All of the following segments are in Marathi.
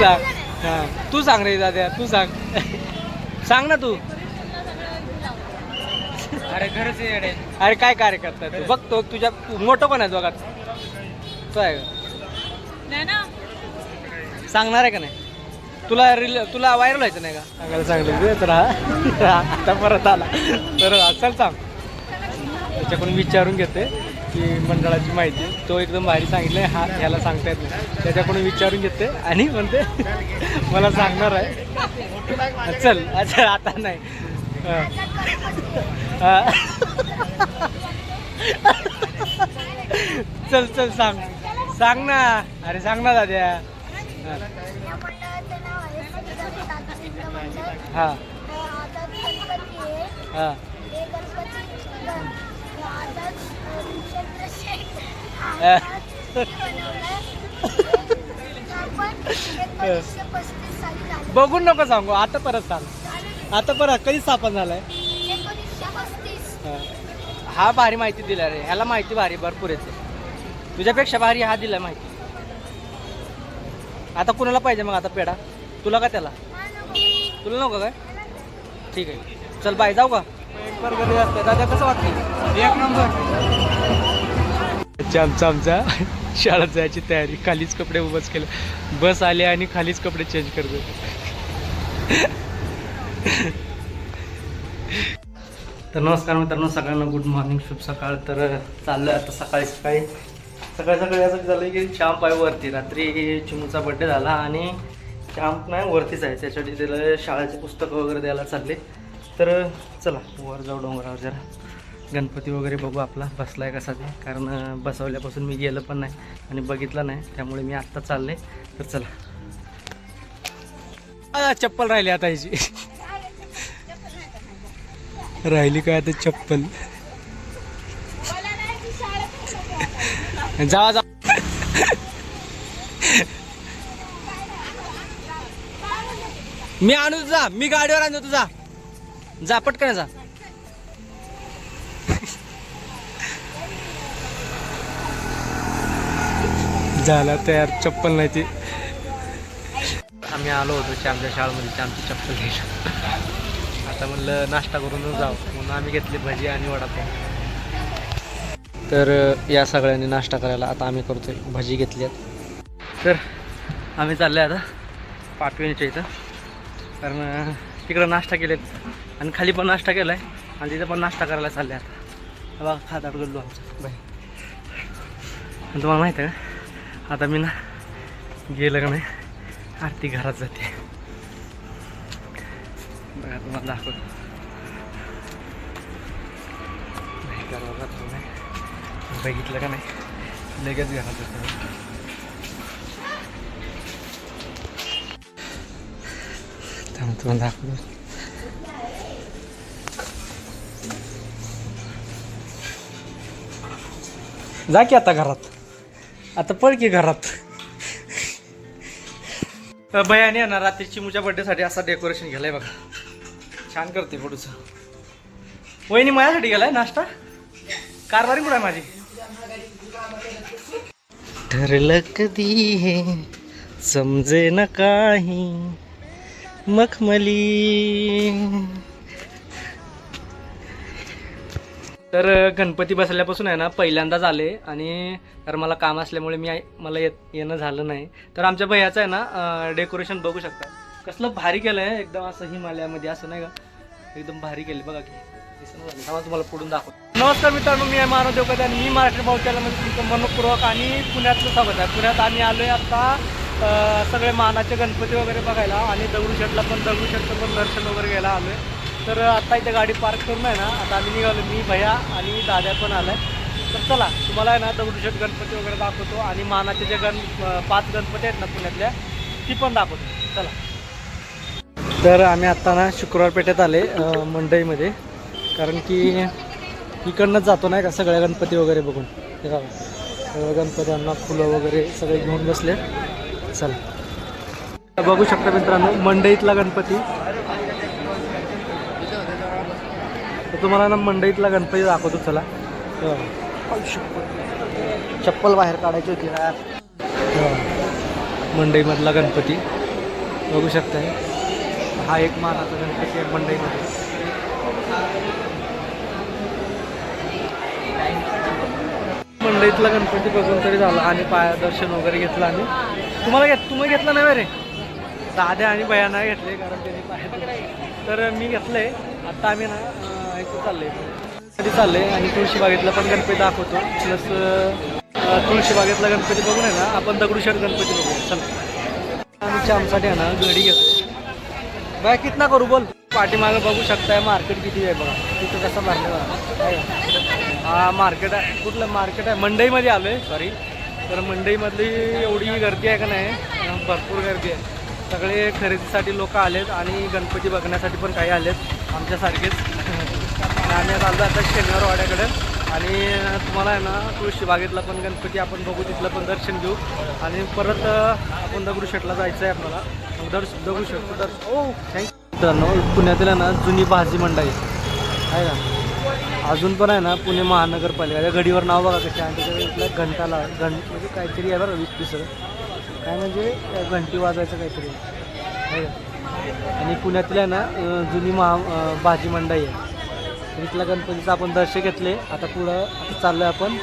सांग. हा. तू सांग रे दाद्या तू सांग. सांग ना तू. अरे खरंच येडे. अरे काय कार्य करता तू बघतो तुझ्या तू मोठं कोण आहे दोघात? तो आहे. का? नाही ना. सांगणार आहे का नाही? तुला रील तुला व्हायरल व्हायचं नाही का? सांगायला सांगलं तर हा. आता परत आला. तर चल सांग. त्याच्याकडून विचारून घेते. की मंडळाची माहिती. तो एकदम भारी सांगितलं हा ह्याला सांगता येत नाही. त्याच्याकडून विचारून घेते आणि म्हणते मला सांगणार आहे. चल अच्छा आता नाही. चल चल सांग. सांग ना. अरे सांग ना दाद्या. हा. हा आता गणपती आहे हा हे गणपती आता ऋषेंद्र शेठ अ. बनवलंय आपण एकोणीसशे पस्तीस साली झालं बघून नको सांगू. आता परत सांग. आता परत कधी स्थापन झालाय? हा. भारी माहिती दिला रे. ह्याला माहिती भारी भरपूर येते. तुझ्यापेक्षा भारी हा दिला माहिती. आता कुणाला पाहिजे मग आता पेढा? तुला का त्याला? तुला नको काय? ठीक आहे. चल बाय जाऊ का? दादा कसं वाटतं? एक नंबर. आमचा आमचा शाळेत जायची तयारी. खालीच कपडे उभंच केलं. बस आले आणि खालीच कपडे चेंज करतो तर नमस्कार मित्रांनो सगळ्यांना गुड मॉर्निंग शुभ सकाळ. तर चाललं आता सकाळी सकाळी. सकाळी सकाळी असं झालं की चांप आहे वरती. रात्री चिमूचा बड्डे झाला आणि चांप नाही वरतीच आहे. त्याच्यासाठी त्याला शाळेचे पुस्तकं वगैरे द्यायला चालले. तर चला वर जाऊ डोंगरावर जरा. गणपती वगैरे बघू आपला बसलाय कसा ते. कारण बसवल्यापासून मी गेलं पण नाही आणि बघितलं नाही त्यामुळे मी आत्ता चालले. तर चला. चप्पल राहिली आता ह्याची राहिली काय आता चप्पल? जा जा मी आणू तुझा मी गाडीवर आणतो तुझा. जा पटकन जा. झाला तयार चप्पल नाही ती. आम्ही आलो होतो आमच्या शाळेमध्ये आमची चप्पल घ्यायला. आता म्हणलं नाश्ता करून जाऊ. म्हणून आम्ही घेतली भजी आणि वडापाव. तर या सगळ्यांनी नाश्ता करायला आता आम्ही करतोय. भजी घेतली तर आम्ही चाललो आता पाटवेणीच्या इथं. कारण तिकडं नाश्ता केलेत. आणि खाली पण नाश्ता केला आहे आणि तिथं पण नाश्ता करायला चालले आता. बघा खात गल्लो आमचं. बाई. आणि तुम्हाला माहिती आहे का? आता मी ना गेलं का नाही? आरती घरात जाते. बघा तुम्हाला दाखवतो. नाही दरवाजा नाही बघितलं का नाही? लगेच घरात जातो. थांब तुम्हाला दाखवतो. जा की आता घरात. आता पळ की घरात. अ, बयाने आहे ना रात्री चिमूच्या बर्थडेसाठी असा डेकोरेशन केलंय बघा. छान करते फोटोचं वहिनी माझ्यासाठी गेलाय नाश्ता? कारवारी कुठं आहे माझी? ठरलं कधी हे समजे न काही मखमली. तर गणपती बसल्यापासून आहे ना पहिल्यांदाच आले आणि तर मला काम असल्यामुळे मी मला येत येणं झालं नाही. तर आमच्या भैयाचं आहे ना डेकोरेशन बघू शकता. कसलं भारी केलं आहे एकदम असं हिमालयामध्ये असं नाही का? एकदम भारी केले बघा की तुम्हाला पुढून दाखवतो. नमस्कार मित्रांनो मी आहे मानव देवकर आणि मी महाराष्ट्र भाऊच्यामध्ये तुमचं मनपूर्वक आणि पुण्यातलं स्वागत आहे. पुण्यात आम्ही आलो आहे आता सगळे मानाचे गणपती वगैरे बघायला आणि दगडूशेठला पण दगडूशेठचं पण दर्शन वगैरे घ्यायला आलो आहे तर आत्ता इथे गाडी पार्क करून आहे ना आता आम्ही निघालो मी भैया आणि दाद्या पण आलाय. तर चला तुम्हाला आहे ना दगडूशेठ गणपती वगैरे दाखवतो आणि मानाचे जे गण पाच गणपती आहेत ना पुण्यातल्या ती पण दाखवतो. चला. तर आम्ही आत्ता ना शुक्रवार पेठेत आले मंडईमध्ये कारण की इकडनंच जातो नाही का सगळ्या गणपती वगैरे बघून. सगळ्या गणपत्यांना फुलं वगैरे सगळे घेऊन बसले. चला. बघू शकता मित्रांनो मंडईतला गणपती. तर तुम्हाला ना मंडईतला गणपती दाखवतो चला. चप्पल बाहेर काढायची होती मंडईमधला गणपती. बघू शकताय हा. एक मानाचा गणपती आहे मंडईमध्ये. मंडईतला गणपती बघून तरी झाला. आणि पाया दर्शन वगैरे घेतलं आणि तुम्हाला घेत तुम्ही घेतलं नाही रे? दाद्या आणि भया नाही घेतले कारण त्यांनी पाया तर मी घेतलंय. आता आम्ही ना चाललंय. कधी चाललंय आणि तुळशीबागेतला पण गणपती दाखवतो. प्लस तुळशीबागेतला गणपती बघून आहे ना आपण दगडूशेठ गणपती बघू चला. आम्ही आमसाठी आहे ना घडी घेतो. बाय कितना करू बोल. पाठीमागं बघू शकताय मार्केट किती आहे बघा. तिथं कसं भरलं बघा. आहे हा मार्केट आहे. कुठलं मार्केट आहे? मंडईमध्ये आलो आहे सॉरी तर मंडईमधली एवढी गर्दी आहे का नाही? भरपूर गर्दी आहे. सगळे खरेदीसाठी लोक आलेत आणि गणपती बघण्यासाठी पण काही आलेत. आमच्यासारखेच. आम्ही चाललो आता शनिवार वाड्याकडे आणि तुम्हाला आहे ना तुळशी बागेतला पण गणपती आपण बघू तिथलं पण दर्शन घेऊ. आणि परत आपण दगडूशेठला जायचं आहे आपल्याला मग दर्श दगडूशेठ दर ओ थँक्यू मित्रांनो पुण्यातील आहे ना जुनी भाजी मंडई. आहे ना? अजून पण आहे ना पुणे महानगरपालिका. त्या घडीवर नाव बघा कशी आणि त्याच्या घंटाला घंट म्हणजे काहीतरी आहे बरं वीस काय म्हणजे घंटी वाजायचं काहीतरी. आहे आणि पुण्यातील आहे ना जुनी महा भाजी मंडई आहे. इथल्या गणपतीचं आपण दर्शन घेतले. आता पुढं चाललोय आपण.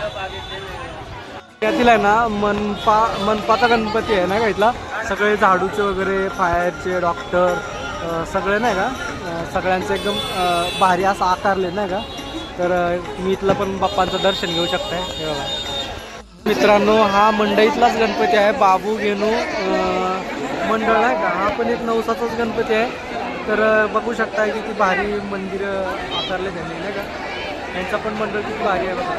यातील आहे ना मनपा मनपाचा गणपती आहे ना का इथला? सगळे झाडूचे वगैरे फायरचे डॉक्टर सगळे नाही का? सगळ्यांचं एकदम भारी असं आकारले नाही का? तर मी इथलं पण बाप्पांचं दर्शन घेऊ शकताय हे बघा. मित्रांनो हा मंडईतलाच गणपती आहे. बाबू गेनू मंडळ आहे का? हा पण एक नवसाचाच गणपती आहे. तर बघू शकता किती भारी मंदिर आकारले त्यांनी नाही का? यांचं पण मंडळ किती भारी आहे बघा.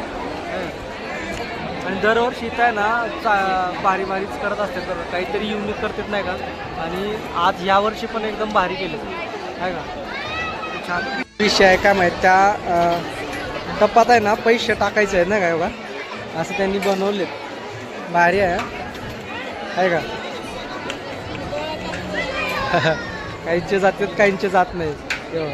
आणि दरवर्षी इथं आहे ना चा भारी भारीच करत असते तर काहीतरी युनिक करतात नाही का? आणि आज ह्या वर्षी पण एकदम भारी केले. आहे का? छान. विषय आहे काय माहीत त्या टप्पात आहे ना पैसे टाकायचे आहेत ना काय बघा असं त्यांनी बनवले भारी आहे का? काहींचे जातात काहींचे जात नाही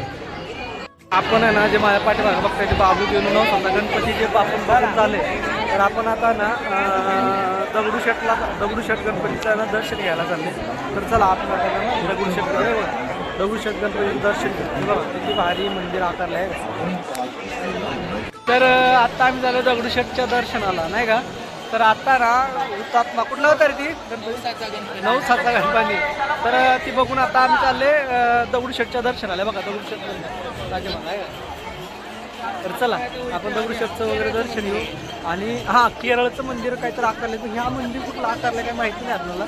आपण आहे ना जे माझ्या पाठीमागं बघताय ते बाबू घेऊन समजा गणपती जे आपण बघून झाले तर आपण आता ना दगडूशेठला दगडूशेठ गणपतीचं आहे ना दर्शन घ्यायला चालले तर चला आपण आता ना दगडूशेठ दगडूशेठ गणपतीचं दर्शन घेऊ बघा किती भारी मंदिर आकारलं आहे तर आत्ता आता आम्ही झालो दगडूशेठच्या दर्शनाला नाही का? तर आता ना हुतात्मा कुठला होता रे ती? गणपती. नऊ सातचा गणपती. तर ती बघून आता आम्ही चालले दगडूशेठच्या दर्शनाला. बघा दगडूशेठ राजे आहे. तर चला आपण दगडूशेठचं वगैरे दर्शन घेऊ. आणि हां केरळचं मंदिर काहीतरी आकारलं तर ह्या मंदिर कुठलं आकारलं काय माहिती नाही आपल्याला.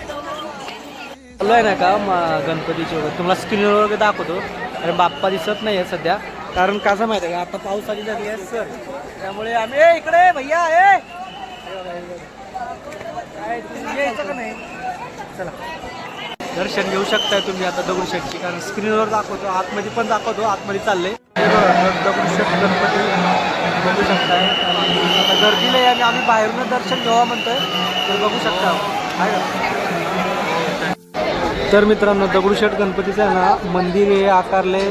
चालू आहे ना का गणपतीचे वगैरे? तुम्हाला स्क्रीनवर वगैरे दाखवतो. अरे बाप्पा दिसत नाही आहे सध्या. कारण कसं माहिती आहे का आता पाऊस आली झाली आहे सर. त्यामुळे आम्ही इकडे भैया ए! चला दर्शन घेऊ शकताय तुम्ही आता दगडूशेठची कारण स्क्रीनवर दाखवतो आतमध्ये पण दाखवतो आतमध्ये चाललंय. दगडूशेठ गणपती बघू शकताय. आता गर्दी नाही आणि आम्ही बाहेरून दर्शन घ्यावा म्हणतोय तर बघू शकता. आहे तर मित्रांनो दगडूशेठ गणपतीचं आहे ना मंदिर हे आकारले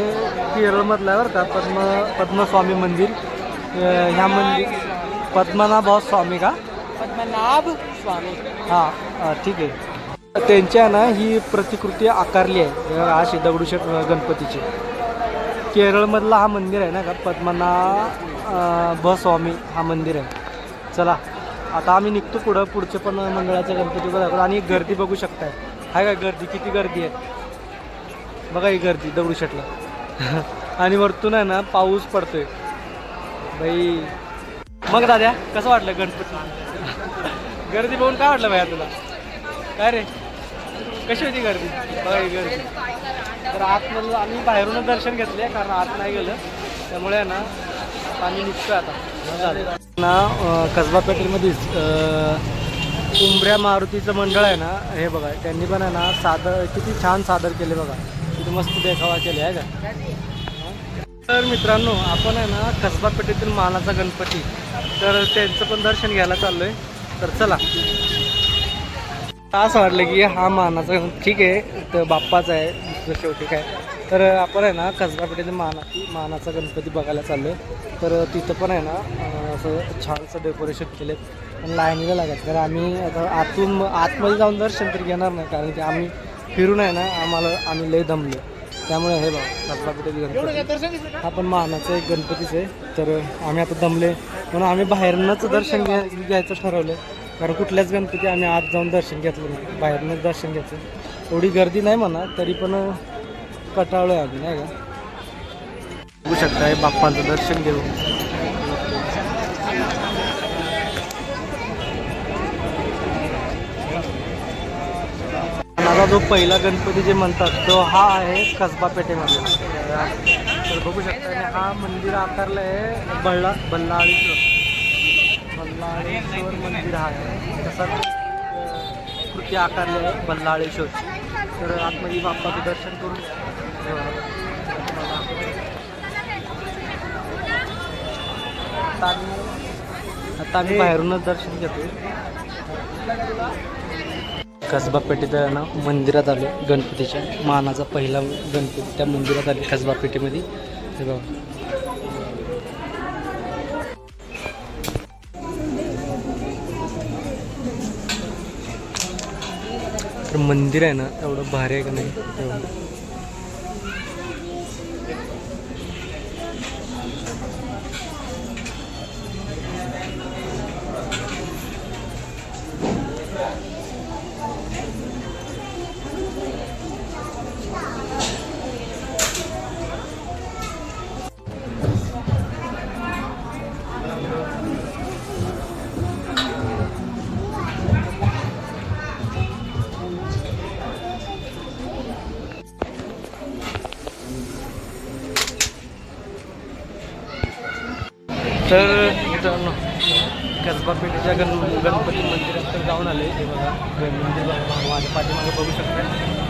केरळमधलं आहे बरं का पद्म पद्मस्वामी मंदिर. ह्या मंदिर पद्मनाभ स्वामी का? नाभ स्वामी. हां हां, ठीक आहे. त्यांच्या ना ही प्रतिकृती आकारली आहे अशी दगडूशेठ गणपतीची. केरळमधला हा मंदिर आहे ना का? पद्मना भ स्वामी हा मंदिर आहे. चला आता आम्ही निघतो पुढं पुढचे पण मंडळाचे गणपती बघा आणि गर्दी बघू शकताय. हाय का गर्दी? किती गर्दी आहे? बघा ही गर्दी दगडूशेठला. आणि वरतून आहे ना पाऊस पडतोय. बाई. मग दाद्या कसं वाटलं गणपती? गर्दी बघून काय वाटलं भाया तुला? काय रे? कशी होती गर्दी? बघा ही गर्दी. तर आतमधलं आम्ही बाहेरूनच दर्शन घेतले कारण आत नाही गेलं. त्यामुळे आहे ना आम्ही निघतोय आता. ना कसबा पेठेमध्येच अं, उंबऱ्या मारुतीचं मंडळ आहे ना हे बघा त्यांनी पण आहे ना सादर किती छान सादर केले बघा. किती मस्त देखावा केले आहे का? तर मित्रांनो आपण आहे ना कसबा पेठेतील मानाचा गणपती. तर त्यांचं पण दर्शन घ्यायला चाललोय. तर चला. असं वाटलं की हा मानाचा ठीक आहे तर बाप्पाचा आहे दुसरं शेवटी काय. तर आपण आहे ना कसबा माना मानाचा गणपती बघायला चाललोय. तर तिथं पण आहे ना असं छानसं डेकोरेशन केलं आहे पण लाईनीला लागत कारण आम्ही आता आतून आतमध्ये जाऊन दर्शन तरी घेणार नाही. कारण की आम्ही फिरून आहे ना आम्हाला आम्ही लय दमलो त्यामुळे हे बघा कसबापेठे गणपती. हा पण मानाचा एक गणपतीच आहे. तर आम्ही आता दमले. म्हणून आम्ही बाहेरनंच दर्शन घ्या घ्यायचं ठरवलं कारण कुठल्याच गणपती आम्ही आत जाऊन दर्शन घेतलं नाही. बाहेरनंच दर्शन घ्यायचं. एवढी गर्दी नाही म्हणा तरी पण कटाळलो आहे आम्ही नाही का? बघू शकता हे बाप्पांचं दर्शन घेऊ माझा जो पहिला गणपती जे म्हणतात तो हा आहे कसबा पेठेमधला तर बघू शकता आणि हा मंदिर आकारलं आहे बल्ला बल्लाळेश्वर. बल्लाळेश्वर मंदिर हा आहे. तसाच अं, कृती आकारले आहे बल्लाळेश्वर. तर आतमध्ये बाप्पाचं दर्शन करून आता आम्ही बाहेरूनच दर्शन घेतो कसबा पेठेत नाव ना मंदिरात आलो गणपतीच्या मानाचा पहिला गणपती त्या मंदिरात आले कसबा पेठेमध्ये हे बघा. तर मंदिर आहे ना एवढं भारी आहे का नाही? तर मित्रांनो कसबा पेठेच्या गण गणपती मंदिरात तर जाऊन आले हे बघा मंदिर माझ्या पाठीमागे बघू शकता.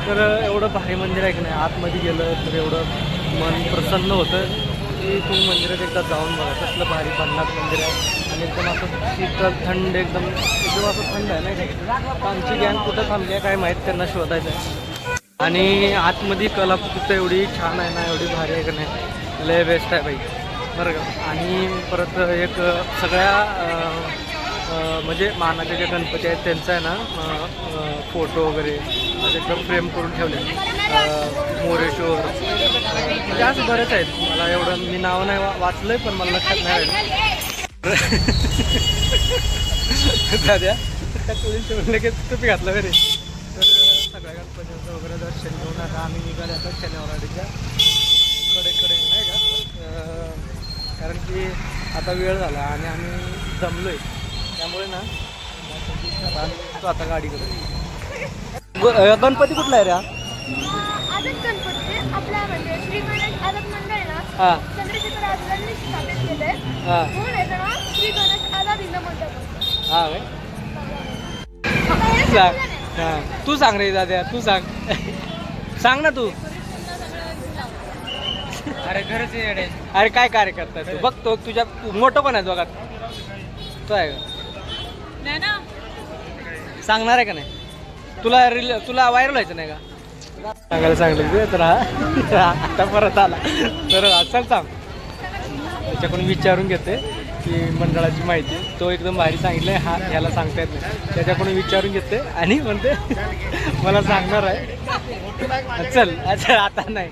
तर एवढं भारी मंदिर आहे की नाही? आतमध्ये गेलं तर एवढं मन प्रसन्न होतं की तुम्ही मंदिरात एकदा जाऊन बघा कसलं भारी भन्नाट मंदिर आहे. आणि एकदम असं शीतल थंड एकदम एकदम असं थंड आहे नाही का? आमची गॅन कुठं थांबली आहे काय माहीत त्यांना शोधायचं आहे. आणि आतमध्ये कलाकृती एवढी छान आहे ना एवढी भारी आहे का नाही? लय बेस्ट आहे बाई. बरं का आणि परत एक सगळ्या म्हणजे मानाचे जे गणपती आहेत त्यांचा आहे ना फोटो वगैरे असे एकदम फ्रेम करून ठेवले मोरेश्वर म्हणजे असं बरेच आहेत. मला एवढं मी नाव नाही वाचलं वाचलंय पण मला लक्षात नाही राहिलं. दाद्या त्या लगेच तुम्ही घातलं वगैरे तर सगळ्या गणपतीचं वगैरे दर्शन घेऊन आता आम्ही निघाले आता कडे कडेकडे नाही का? कारण की आता वेळ झाला आणि आम्ही जमलोय. त्यामुळे ना आता आम्ही आता गाडीकडे ग- अं, गणपती कुठला आहे रे हा? म्हणजे हा. हा. हा हे हा. तू सांग रे दाद्या तू सांग. सांग ना तू. अरे येडे. अरे काय कार्य करताय तू? बघतो तुझ्या तू मोठं कोण आहे बघा तो आहे का? सांगणार आहे का नाही? तुला रील तुला व्हायरल व्हायचं नाही का? सांगायला सांगलं ते तर हा आता परत आला. तर चल सांग त्याच्याकडून विचारून घेते की मंडळाची माहिती. तो एकदम भारी सांगितलंय हा ह्याला सांगता येत नाही. त्याच्याकडून विचारून घेते आणि म्हणते मला सांगणार आहे. चल अच्छा आता नाही.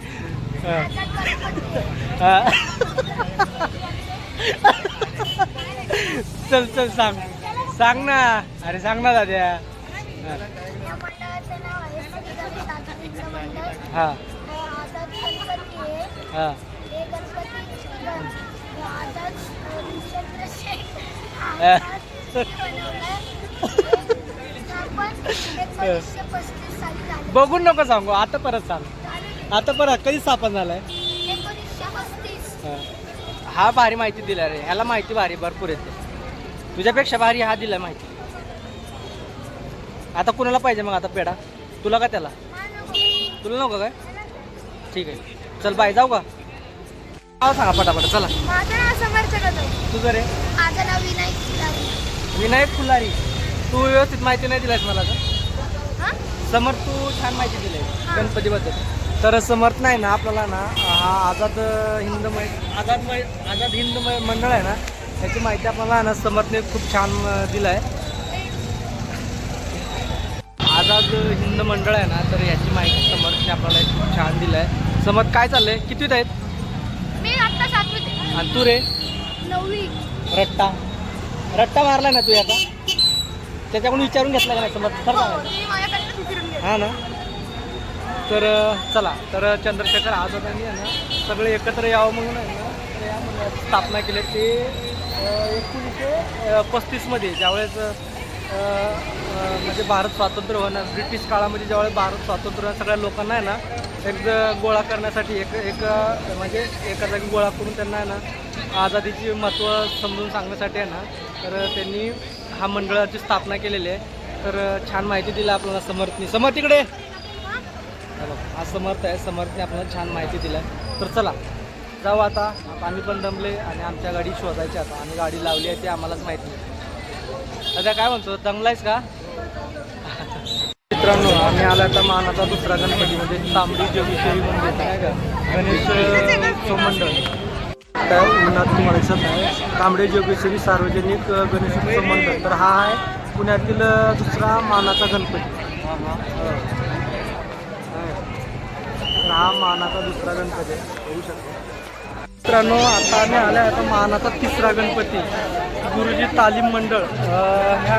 चल चल सांग सांग ना अरे सांग ना दाद्या हा. या मंडळाचं नाव आहे श्री गणेश आझाद हिंद मंडळ हा आझाद गणपती आहे हा हे गणपती गण- आझाद अं, चंद्रशेखर अं. आझाद बनवलंय. स्थापन एकोणीसशे पस्तीस साली झाली बघून नको सांगू आता परत सांग आता परत कधी स्थापन झालाय? हा. भारी माहिती दिला रे. ह्याला माहिती भारी भरपूर येते. तुझ्यापेक्षा भारी हा दिला माहिती. आता कुणाला पाहिजे मग आता पेढा? तुला का त्याला? तुला नको काय? ठीक आहे. चल बाय. जाऊ का? नाव सांगा पटापट. चला. माझं नाव समर्थ कदम तुझं रे? माझं नाव विनायक फुलारी. तू व्यवस्थित माहिती नाही दिलास मला का? समर्थ तू छान माहिती दिली. गणपतीबद्दल. तर समर्थ नाही ना आपल्याला ना. हा आझाद हिंद मै- आझाद मै आझाद हिंद मै- मंडळ आहे ना त्याची माहिती आपल्याला ना समर्थने खूप छान दिलं आहे आझाद हिंद मंडळ आहे ना तर याची माहिती समर्थने आपल्याला खूप छान दिलं आहे समर्थ काय चाललंय? कितवीत आहेत? मी आत्ता सातवीत आणि तू रे? नववी. रट्टा. रट्टा मारला ना तू आता त्याच्याकडून विचारून घेतला का नाही समर्थ? खरं गेलो हा ना? तर चला. तर चंद्रशेखर आझादांनी आहे ना सगळे एकत्र यावं म्हणून आहे ना या मंडळाची स्थापना केली. आहे. ते एकोणीसशे पस्तीसमध्ये ज्यावेळेस म्हणजे भारत स्वातंत्र्य होणार ब्रिटिश काळामध्ये ज्यावेळेस भारत स्वातंत्र्य होणार, सगळ्या लोकांना आहे ना एक गोळा करण्यासाठी एक एक म्हणजे एका जागी गोळा करून त्यांना आहे ना आझादीची महत्त्व समजून सांगण्यासाठी आहे ना तर त्यांनी हा मंडळाची स्थापना केलेली आहे. तर छान माहिती दिली आपल्याला समर्थनी. समर्थ इकडे. हा बघ, हा समर्थ आहे. समर्थने आपल्याला छान माहिती दिली आहे तर चला जाऊ आता. आता आम्ही पण दमले आणि आमच्या गाडी शोधायची आता. आम्ही गाडी लावली आहे ते आम्हालाच माहिती नाही. आता काय म्हणतो दमलायस का? मित्रांनो आम्ही आला आता मानाचा दुसरा गणपतीमध्ये. तांबडी जोगेश्वरी मंदिर नाही का? गणेश मंडळ त्या उन्हात तुम्हाला दिसत आहे तांबडे जोगेश्वरी सार्वजनिक अ, गणेश उत्सव मंडळ तर हा आहे पुण्यातील दुसरा मानाचा गणपती. हा मानाचा दुसरा गणपती आहे. होऊ शकतो. मित्रांनो आता आम्ही आल्या आता मानाचा तिसरा गणपती. गुरुजी तालीम मंडळ ह्या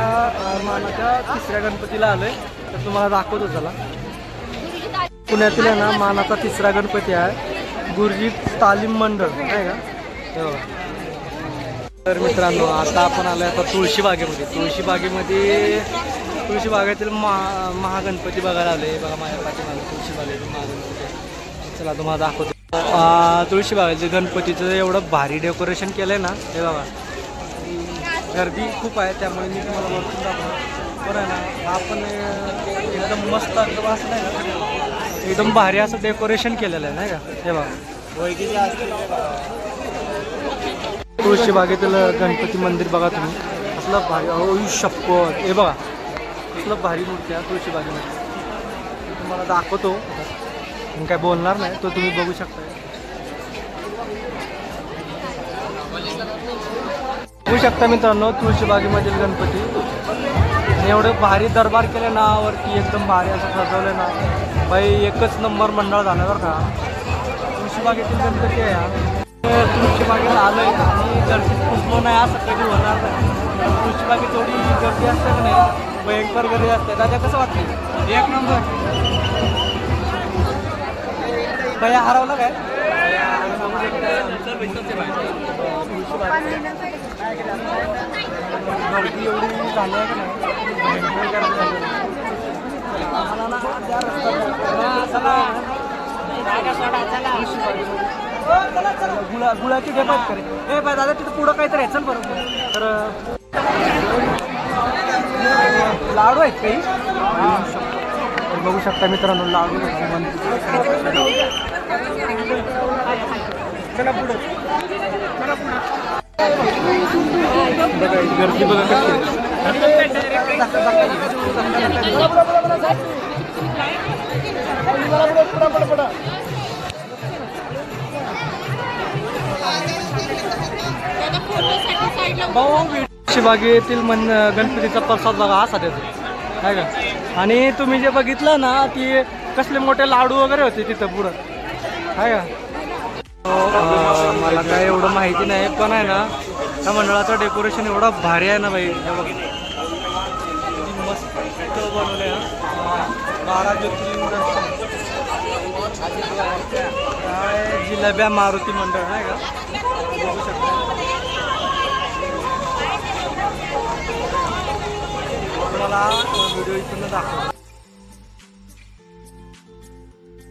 मानाच्या तिसऱ्या गणपतीला आलोय. तर तुम्हाला दाखवतो चला. पुण्यातील आहे ना मानाचा तिसरा गणपती आहे. गुरुजी तालीम मंडळ आहे का? हे. बघा तर मित्रांनो आता आपण आलो आता तुळशी बागेमध्ये. तुळशी बागेमध्ये तुळशी बागेतील महा महागणपती बघायला आले बघा माझ्या पाठीमागे तुळशी बागेतील महागणपती. चला तुम्हाला दाखवतो. आ, तुळशी बागेचे गणपतीचं एवढं भारी डेकोरेशन केलं आहे ना हे बघा. गर्दी खूप आहे त्यामुळे मी तुम्हाला वरतून दाखवतो. बरं ना आपण एकदम मस्त एकदम असं नाही का एकदम भारी असं डेकोरेशन केलेलं आहे नाही का? हे बघा. तुळशीबागेतील गणपती मंदिर बघा तुम्ही. असलं भारी अहो शपथ. हे बघा असलं भारी मूर्ती आहे तुळशी बागेमध्ये तुम्हाला दाखवतो. काय बोलणार नाही तो तुम्ही बघू शकता. बघू शकता मित्रांनो तुळशीबागेमधील गणपती. एवढं भारी दरबार केलं ना वरती एकदम भारी असं सजवलं ना. बाई एकच नंबर मंडळ झालं बरं का. तुळशीबागेतील गणपती आहे हा. तर आहे आणि गर्दी पुसलो नाही असं कधी होणार नाही. तुळशीबागेत थोडी गर्दी असते का नाही? भयंकर गर्दी असते. दादा कसं वाटते एक नंबर. भैया हरवलं काय? गर्दी एवढी झाली आहे त्या गुळा गुळाची डेपात करे. ए बाय दादा तिथं पुढं काहीतरी यायचं बरोबर तर लाडू आहेत काही? तर बघू शकता मित्रांनो लागू गर्दी बघा भाऊ बागेतील मन गणपतीचा प्रसाद बघा असा देतो काय का? आणि तुम्ही जे बघितलं ना ती कसले मोठे लाडू वगैरे होते तिथं पुढं. काय का? मला काय एवढं माहिती नाही पण आहे ना त्या मंडळाचं डेकोरेशन एवढं भारी आहे ना बाई मस्त बनवलं बारा ज्योतिर्लिंग जिलेब्या मारुती मंडळ नाही का? बघू शकतो. तुम्हाला व्हिडिओ इथून दाखवतो.